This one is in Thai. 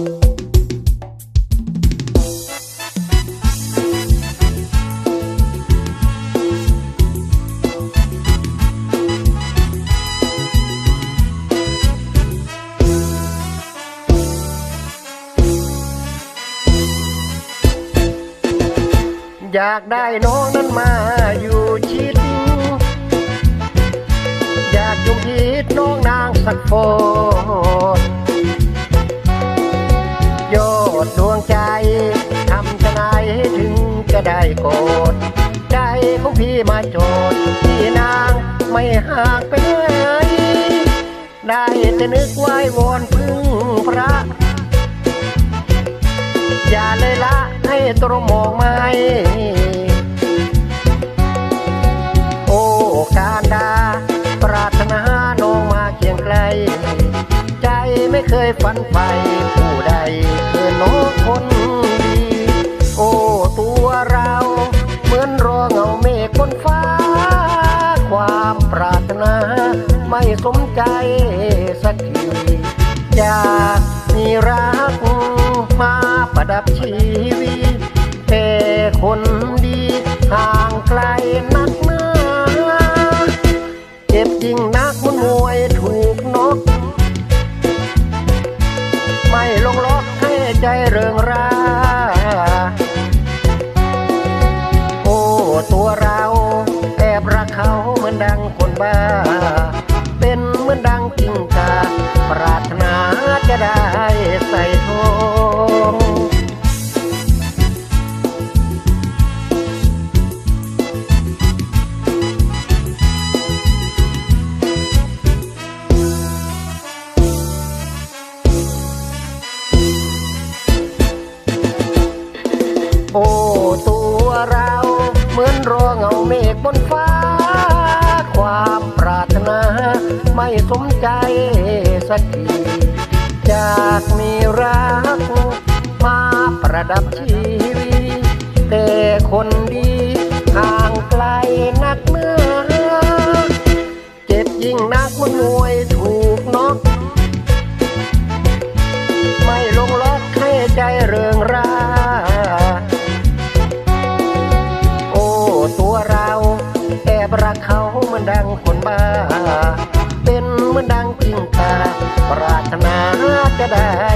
อยากได้น้องนั้นมาอยู่ชิด อยากยุ่งยิดน้องนางสักโฟ ดดวงใจทำชะไหนถึงจะได้โกรธใจของพี่มาโจดพี่นางไม่หางไปไหนได้แต่นึกไว้วอนพึ่งพระ อย่าเลยละให้ตรมองไม่โอ้การดาปรารถนาน้องมาเคียงไกล ใจไม่เคยฝันใฝ่ เงาเมฆบนฟ้า ความปรารถนา ไม่สมใจสักทีอยากมีรักมาประดับชีวิตแต่คนดีห่างไกลนักหนาเจ็บจริงนักมันมวยถูกนก ไม่ลงล็อกให้ใจเริงรา ตัวเราแอบรักเขาเหมือนดังคนบ้า เป็นเหมือนดังกิ่งกาปรารถนาจะได้ใส่ทองโอ้ มือนรอเงาเมฆบนฟ้า ความปรารถนา ไม่สมใจสักทีจากมีรัก มาประดับชีวิตแต่คนดีห่างไกลนักเนื้อเจ็บยิ่งนักมันมว บรักเขาเหมือนดังคนบ้า เป็นเหมือนดังจริงตาปรารถนาจะได้